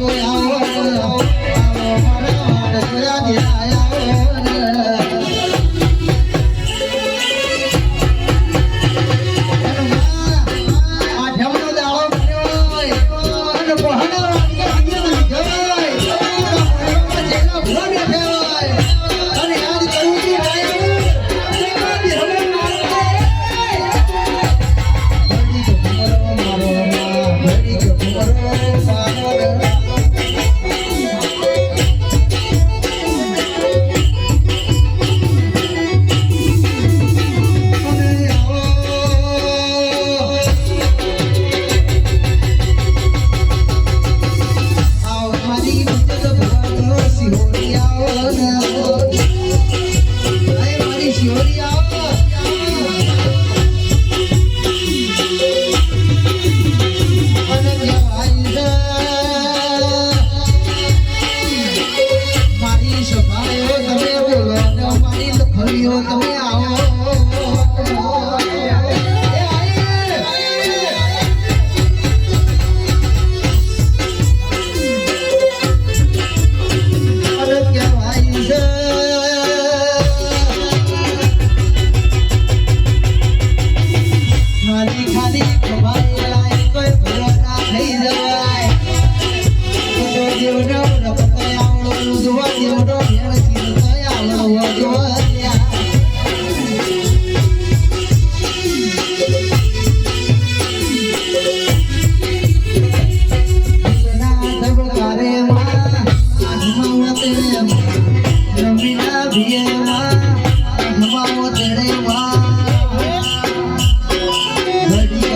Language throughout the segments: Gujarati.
you 没有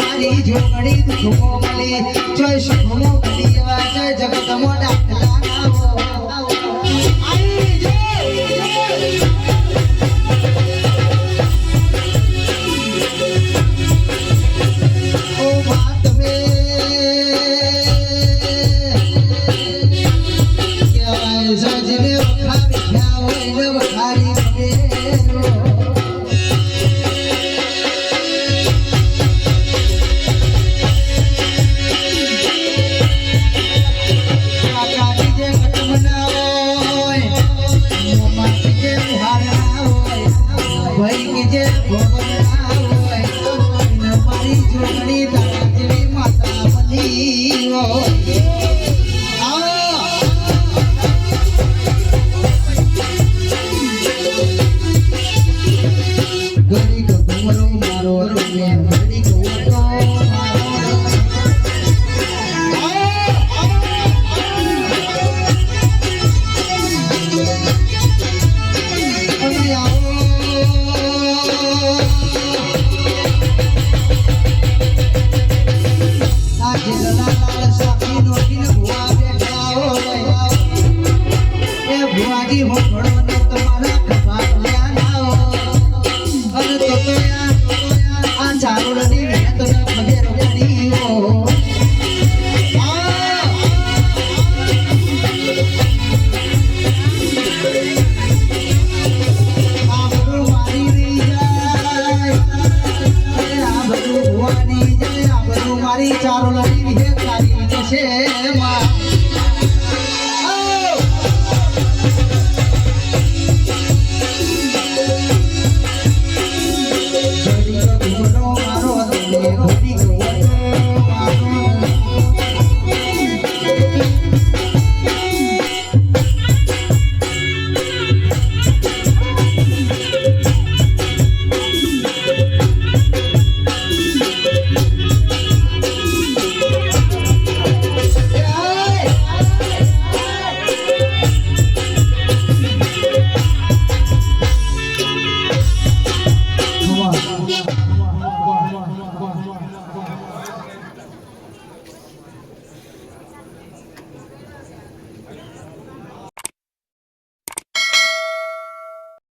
મારી જોડી દુઃખો મળી જય સખો મળી જય જગત મોટા તારા જેવી માતા બની